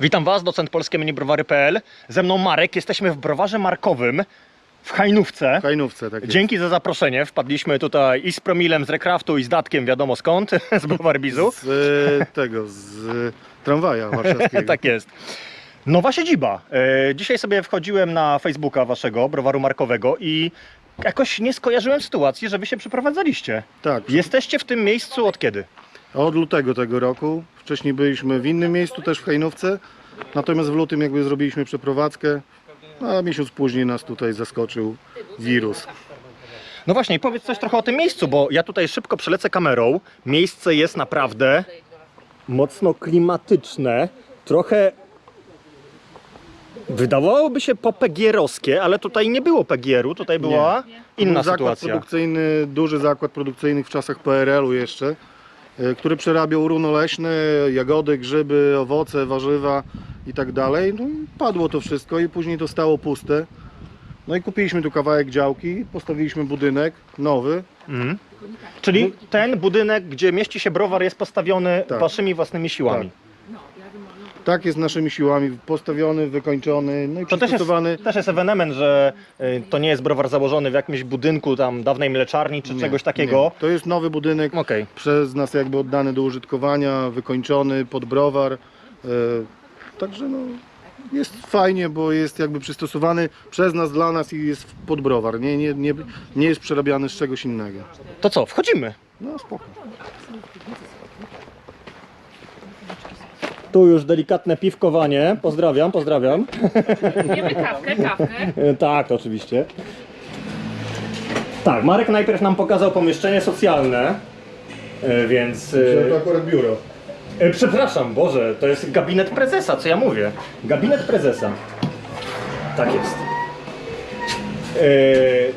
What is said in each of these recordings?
Witam Was, docent polskie minibrowary.pl. Ze mną Marek, jesteśmy w browarze markowym w Hajnówce. W Hajnówce, tak jest. Dzięki za zaproszenie. Wpadliśmy tutaj i z promilem, z Recraftu, i z datkiem, wiadomo skąd, z browaru Bizu. Z e, tego, z tramwaja warszawskiego. tak jest. Nowa siedziba. E, Dzisiaj sobie wchodziłem na Facebooka Waszego, browaru markowego i jakoś nie skojarzyłem sytuacji, że Wy się przeprowadzaliście. tak. Jesteście w tym miejscu od kiedy? Od lutego tego roku. Wcześniej byliśmy w innym miejscu, też w Hajnówce. Natomiast w lutym jakby zrobiliśmy przeprowadzkę. A miesiąc później nas tutaj zaskoczył wirus. No właśnie, powiedz coś trochę o tym miejscu, bo ja tutaj szybko przelecę kamerą. Miejsce jest naprawdę mocno klimatyczne, trochę wydawałoby się popegierowskie, ale tutaj nie było pegieru, tutaj była inna Był zakład sytuacja. produkcyjny, duży zakład produkcyjny w czasach PRL-u jeszcze, który przerabiał runo leśne, jagody, grzyby, owoce, warzywa i tak dalej. No i padło to wszystko i później to stało puste. No i kupiliśmy tu kawałek działki, postawiliśmy budynek nowy. Mhm. Czyli ten budynek, gdzie mieści się browar, jest postawiony Tak. waszymi własnymi siłami. Tak jest naszymi siłami postawiony, wykończony, no i To też jest, przystosowany. też jest ewenement, że y, to nie jest browar założony w jakimś budynku tam dawnej mleczarni czy Nie, czegoś takiego. nie. To jest nowy budynek, Okej. przez nas jakby oddany do użytkowania, wykończony pod browar. E, także no, jest fajnie, bo jest jakby przystosowany przez nas, dla nas i jest pod browar. Nie, nie, nie, nie jest przerabiany z czegoś innego. To co, wchodzimy. No spoko. Tu już delikatne piwkowanie. Pozdrawiam, pozdrawiam. Pijemy kawkę, kawkę. E, Tak, oczywiście. Tak, Marek najpierw nam pokazał pomieszczenie socjalne, e, więc... e, akurat biuro. e, Przepraszam, Boże, to jest gabinet prezesa, co ja mówię? Gabinet prezesa. Tak jest. E,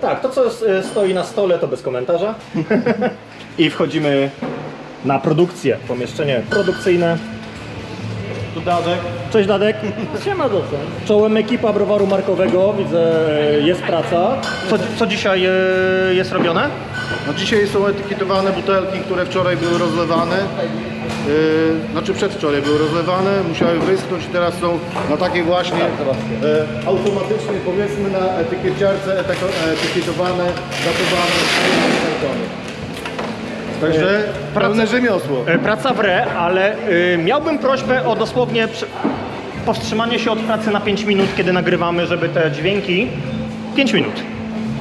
tak, to co s- e, stoi na stole to bez komentarza. I wchodzimy na produkcję, pomieszczenie produkcyjne. Tu Dadek. Cześć Dadek. Siema docen. Czołem ekipa browaru markowego, widzę e, jest praca. Co, co dzisiaj e, jest robione? No dzisiaj są etykietowane butelki, które wczoraj były rozlewane. Yy, znaczy przedwczoraj były rozlewane, musiały wyschnąć i teraz są na takiej właśnie e, automatycznej powiedzmy na etykieciarce etako- etykietowane, datowane kartony. Także pełne rzemiosło. E, Praca w re, ale e, miałbym prośbę o dosłownie przy- powstrzymanie się od pracy na 5 minut, kiedy nagrywamy, żeby te dźwięki... 5 minut.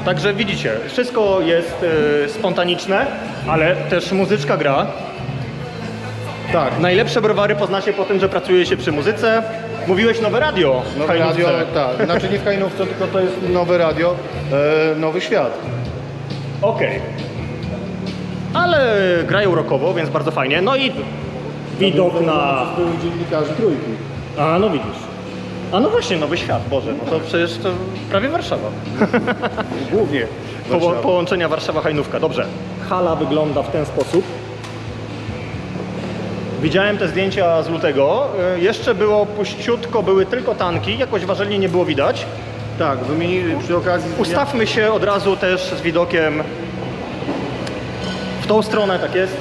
Także widzicie, wszystko jest e, spontaniczne, ale też muzyczka gra. Tak, Najlepsze browary poznacie po tym, że pracuje się przy muzyce. Mówiłeś nowe radio w nowe Hajnówce. radio, tak. Znaczy nie w Hajnówce, tylko to jest nowe radio, e, nowy świat. Okej. Ale grają rockowo, więc bardzo fajnie. No i widok na... Były trójki. A, no widzisz. A no właśnie, Nowy Świat, Boże, no to przecież to prawie Warszawa. Głównie Po, Warszawa. połączenia Warszawa-Hajnówka, dobrze. Hala wygląda w ten sposób. Widziałem te zdjęcia z lutego. Y, Jeszcze było puściutko, były tylko tanki, jakoś ważelnie nie było widać. Tak, wymienili przy okazji... Ustawmy się od razu też z widokiem w tą stronę, tak jest. Y,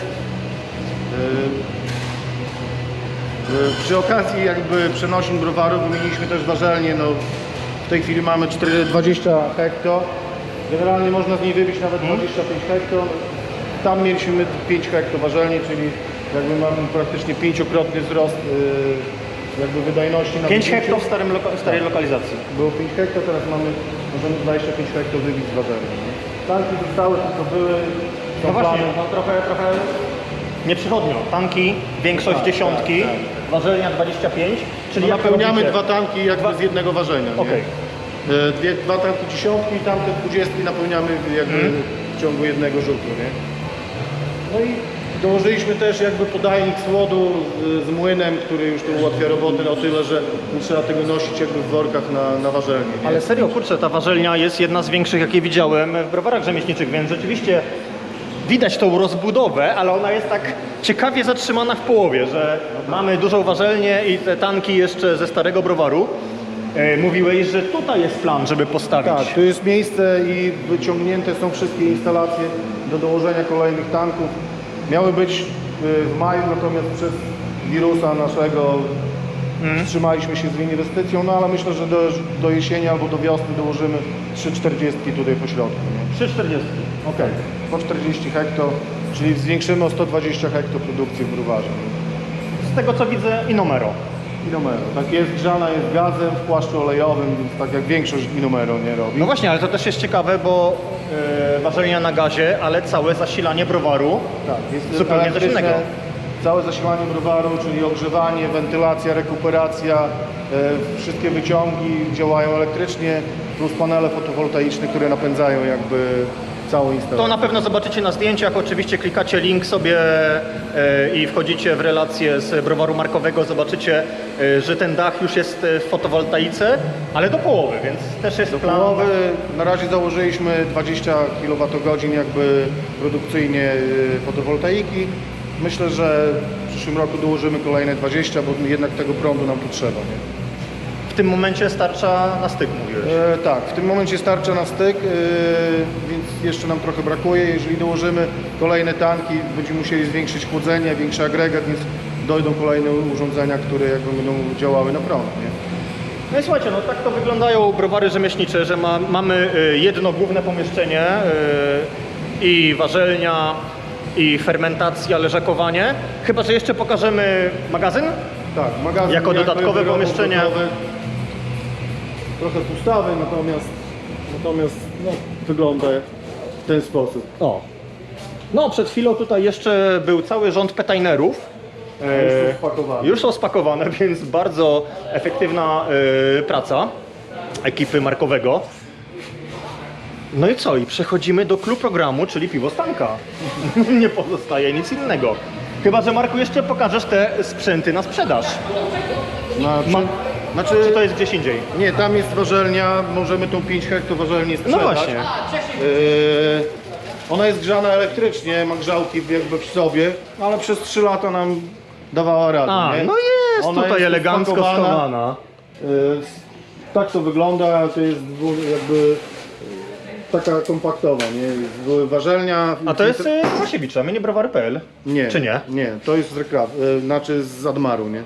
Przy okazji jakby przenosin browaru wymieniliśmy też warzelnię. No, w tej chwili mamy 4, 20 hekto. Generalnie można z niej wybić nawet 25 hekto. Tam mieliśmy 5 hekto warzelni, czyli jakby mamy praktycznie pięciokrotny wzrost y, jakby wydajności na 5 wybicie. hektów w, starym loka- starej lokalizacji. Było 5 hekto, teraz mamy możemy 25 hekto wybić z warzelni. Tanki zostały, tylko były No właśnie, no trochę, trochę nieprzychodnio. Tanki, większość Tak, dziesiątki, tak, ważelnia 25, czyli No napełniamy dwa tanki jakby Dwa- z jednego ważenia. nie? Okej. E, Dwie, dwa tanki dziesiątki i tamte dwudziestki napełniamy jakby Mhm. w ciągu jednego rzutu, nie? No i dołożyliśmy też jakby podajnik słodu z, z młynem, który już tu ułatwia robotę o tyle, że nie trzeba tego nosić jakby w workach na, na nie? Ale serio, kurczę, ta warzelnia jest jedna z większych, jakie widziałem w browarach rzemieślniczych, więc rzeczywiście widać tą rozbudowę, ale ona jest tak ciekawie zatrzymana w połowie, że mamy dużą warzelnię i te tanki jeszcze ze starego browaru. E, Mówiłeś, że tutaj jest plan, żeby postawić. Tak, tu jest miejsce i wyciągnięte są wszystkie instalacje do dołożenia kolejnych tanków. Miały być y, w maju, natomiast przez wirusa naszego Wstrzymaliśmy się z inwestycją, no ale myślę, że do, do jesieni albo do wiosny dołożymy 3,40 tutaj po środku. Nie? 3,40. Okej. Po 40 hekto, czyli zwiększymy o 120 hekto produkcję w browarze. Z tego co widzę, Inomero. Inomero. Tak jest grzana, jest gazem w płaszczu olejowym, więc tak jak większość Inomero nie robi. No właśnie, ale to też jest ciekawe, bo yy, ważenia na gazie, ale całe zasilanie browaru. Tak, jest Zupełnie coś innego. Całe zasilanie browaru, czyli ogrzewanie, wentylacja, rekuperacja, e, wszystkie wyciągi działają elektrycznie, plus panele fotowoltaiczne, które napędzają jakby całą To instalację. na pewno zobaczycie na zdjęciach, oczywiście klikacie link sobie e, i wchodzicie w relację z browaru markowego, zobaczycie, e, że ten dach już jest e, w fotowoltaice, ale do połowy, więc też jest plan. Połowy, na razie założyliśmy 20 kWh jakby produkcyjnie y, fotowoltaiki. Myślę, że w przyszłym roku dołożymy kolejne 20, bo jednak tego prądu nam tu trzeba. Nie? W tym momencie starcza na styk, mówiłeś. E, tak, w tym momencie starcza na styk, e, więc jeszcze nam trochę brakuje. Jeżeli dołożymy kolejne tanki, będziemy musieli zwiększyć chłodzenie, większy agregat, więc dojdą kolejne urządzenia, które jakby będą działały na prąd. Nie? No i słuchajcie, no tak to wyglądają browary rzemieślnicze, że ma, mamy y, jedno główne pomieszczenie y, i warzelnia, i fermentacja, leżakowanie. Chyba, że jeszcze pokażemy magazyn. Tak, magazyn Jako dodatkowe pomieszczenie. gotowych. Trochę pustawy, natomiast, natomiast no, wygląda w ten sposób. O. No, przed chwilą tutaj jeszcze był cały rząd petainerów. już są spakowane. Już są spakowane, więc bardzo efektywna e, praca ekipy markowego. No i co? I przechodzimy do clue programu, czyli piwo Stanka. Nie pozostaje nic innego. Chyba, że Marku jeszcze pokażesz te sprzęty na sprzedaż. Na, Ma- znaczy, Czy to jest gdzieś indziej? nie, tam jest warzelnia, możemy tą 5 hekto warzelni sprzedać. No właśnie. Yy, ona jest grzana elektrycznie, ma grzałki jakby w sobie, ale przez 3 lata nam dawała radę. A, nie? no jest Ona tutaj jest elegancko spakowana. schowana. Yy, tak to wygląda, to jest dwu- jakby taka kompaktowa, nie? Były Warzelnia. A to jest e, Łasiewicza, nie browary.pl? Nie, Czy nie? Nie, to jest z reklaw, yy, znaczy z Admaru, nie?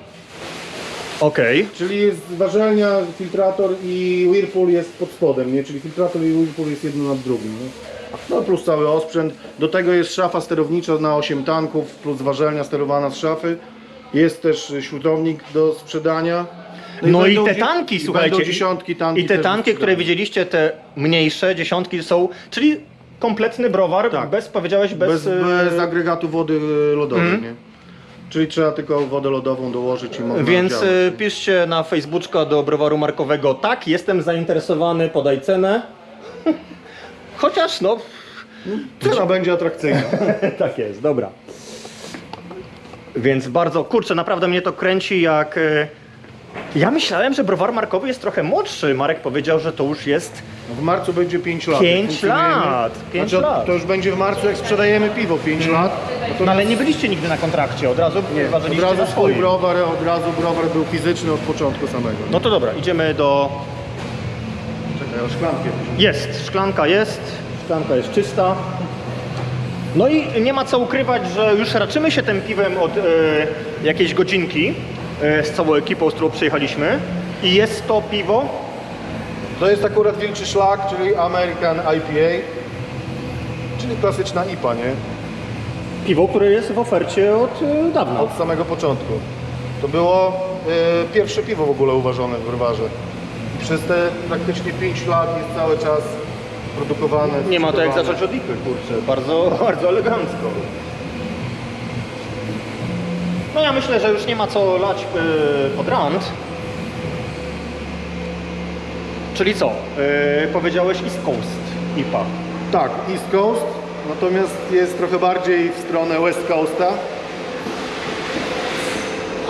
Okej. Czyli jest warzelnia, filtrator i Whirlpool jest pod spodem, nie? Czyli filtrator i Whirlpool jest jedno nad drugim, nie? No plus cały osprzęt. Do tego jest szafa sterownicza na 8 tanków, plus warzelnia sterowana z szafy. Jest też śrutownik do sprzedania. No i będą te dzie- tanki, i słuchajcie. Będą dziesiątki tanki I te też do tanki, które sprzedania. widzieliście, te mniejsze, dziesiątki są, czyli kompletny browar, Tak. bez, powiedziałeś, bez... Bez, e, bez agregatu wody e, lodowej, Mhm. nie? Czyli trzeba tylko wodę lodową dołożyć i można Więc działać. e, piszcie na Facebooka do browaru markowego, tak, jestem zainteresowany, podaj cenę. Chociaż, no, Cena będzie atrakcyjna. tak jest, dobra. Więc bardzo, kurczę, naprawdę mnie to kręci jak... e, Ja myślałem, że browar markowy jest trochę młodszy. Marek powiedział, że to już jest W marcu będzie 5 lat. Pięć jak funkcjonujemy. lat, pięć znaczy, lat. To już będzie w marcu, jak sprzedajemy piwo 5 lat. No ale nie byliście nigdy na kontrakcie, od razu Nie, od ważyliście razu na swój swoim. browar, od razu browar był fizyczny od początku samego. No to dobra, idziemy do... Czekaj, o szklankę. Jest, szklanka jest, szklanka jest czysta. No i nie ma co ukrywać, że już raczymy się tym piwem od e, jakiejś godzinki z całą ekipą, z którą przyjechaliśmy. I jest to piwo, To jest akurat wilczy szlak, czyli American IPA. Czyli klasyczna IPA, nie? piwo, które jest w ofercie od e, dawna. Od samego początku. To było e, pierwsze piwo w ogóle uważone w browarze. I przez te praktycznie 5 lat jest cały czas produkowane. Nie ma to jak zacząć od ipy, kurczę, bardzo, bardzo elegancko. No ja myślę, że już nie ma co lać e, pod rand. Czyli co? E, powiedziałeś East Coast IPA. Tak, East Coast, natomiast jest trochę bardziej w stronę West Coasta.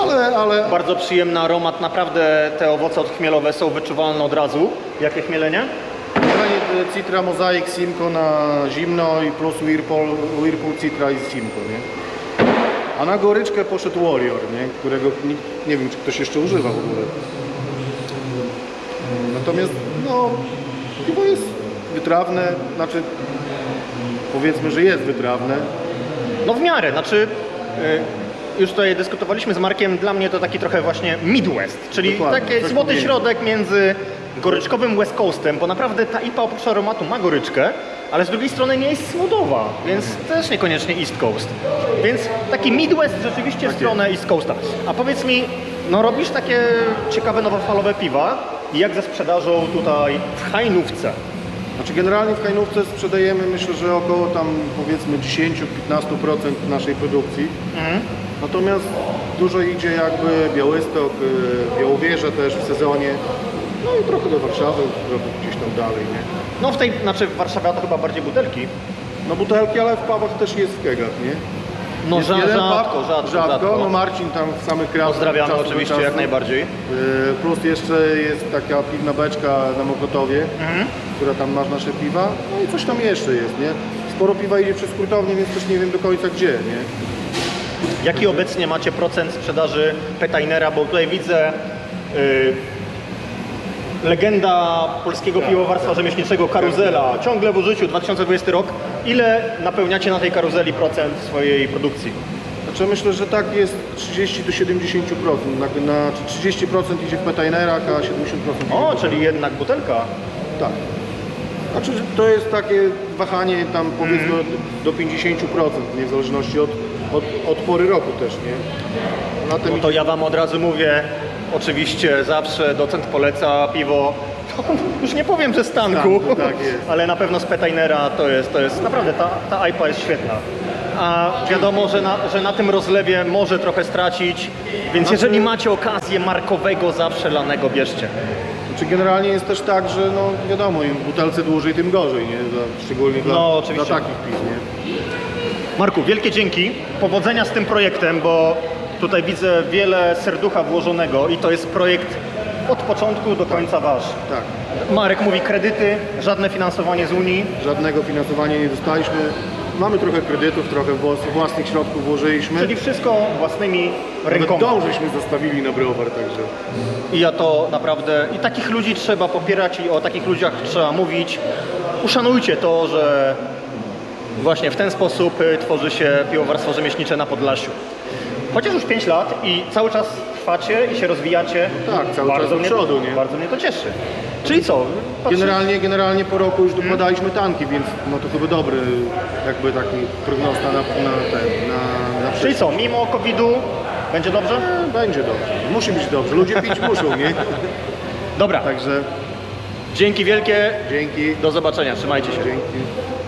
Ale, ale Bardzo przyjemny aromat, naprawdę te owoce odchmielowe są wyczuwalne od razu. Jakie chmielenie? Generalnie e, Citra Mosaic Simco na zimno i plus Whirlpool, Whirlpool Citra i Simco, nie? A na goryczkę poszedł Warrior, nie? Którego nikt, nie wiem, czy ktoś jeszcze używa w ogóle. Natomiast, no, piwo jest wytrawne, znaczy, powiedzmy, że jest wytrawne. No w miarę, znaczy już tutaj dyskutowaliśmy z Markiem, dla mnie to taki trochę właśnie Midwest, czyli Dokładnie, taki złoty pomiędzy. środek między goryczkowym West Coastem, bo naprawdę ta IPA oprócz aromatu ma goryczkę, ale z drugiej strony nie jest słodowa, więc też niekoniecznie East Coast. Więc taki Midwest rzeczywiście w stronę East Coasta. A powiedz mi, no robisz takie ciekawe nowofalowe piwa i jak ze sprzedażą tutaj w Hajnówce? Znaczy generalnie w Hajnówce sprzedajemy myślę, że około tam powiedzmy 10-15% naszej produkcji. Mhm. Natomiast dużo idzie jakby Białystok, y, Białowieża też w sezonie. No i trochę do Warszawy, trochę gdzieś tam dalej, nie? No w tej, znaczy w Warszawie to chyba bardziej butelki. No butelki, ale w pubach też jest w kegach, nie? No Jest rza- jeden rzadko, pub, rzadko, rzadko. No Marcin tam w samych krajach. Pozdrawiamy oczywiście jak najbardziej. Y, Plus jeszcze jest taka piwna beczka na Mokotowie, Mhm. która tam masz nasze piwa. No i coś tam jeszcze jest, nie? Sporo piwa idzie przez hurtownię, więc też nie wiem do końca gdzie, nie? Jaki obecnie macie procent sprzedaży Petainera, bo tutaj widzę y, legenda polskiego piwowarstwa rzemieślniczego Karuzela, ciągle w użyciu 2020 rok. Ile napełniacie na tej karuzeli procent swojej produkcji? Znaczy myślę, że tak jest 30 do 70%. Na, na 30% idzie w petainerach, a 70% idzie O, w czyli jednak butelka. Tak. Znaczy to jest takie wahanie tam powiedzmy Mhm. do 50%, nie w zależności od, od, od pory roku też, nie? Na tym No to ja wam od razu mówię, oczywiście zawsze docent poleca piwo, już nie powiem, że z tanku, Stanku, tak jest. ale na pewno z Petainera to jest, to jest naprawdę, ta, ta IPA jest świetna. A wiadomo, że na, że na tym rozlewie może trochę stracić, więc jeżeli macie okazję markowego zawsze lanego bierzcie. Czy generalnie jest też tak, że no wiadomo, im w butelce dłużej, tym gorzej, nie? Dla, szczególnie dla, No, oczywiście. dla takich piw, nie? Marku, wielkie dzięki, powodzenia z tym projektem, bo tutaj widzę wiele serducha włożonego i to jest projekt od początku do końca wasz. Tak. Marek mówi kredyty, żadne finansowanie z Unii. Żadnego finansowania nie dostaliśmy. Mamy trochę kredytów, trochę włas- własnych środków włożyliśmy. Czyli wszystko własnymi Nawet rękoma. dom żeśmy zostawili na browar, także. I ja to naprawdę. I takich ludzi trzeba popierać i o takich ludziach trzeba mówić. Uszanujcie to, że właśnie w ten sposób y, tworzy się piwowarstwo rzemieślnicze na Podlasiu. Chociaż już 5 lat i cały czas trwacie i się rozwijacie. Tak, cały czas do mnie, przodu, nie? Bardzo mnie to cieszy. Czyli co? Patrzy... Generalnie, generalnie po roku już dokładaliśmy tanki, więc no to chyba dobry jakby taki prognoz na, na, ten, na, na Czyli co? Mimo COVID-u będzie dobrze? E, Będzie dobrze. Musi być dobrze. Ludzie pić muszą, nie? Dobra. Także Dzięki wielkie. dzięki. Do zobaczenia. Trzymajcie się. Dzięki.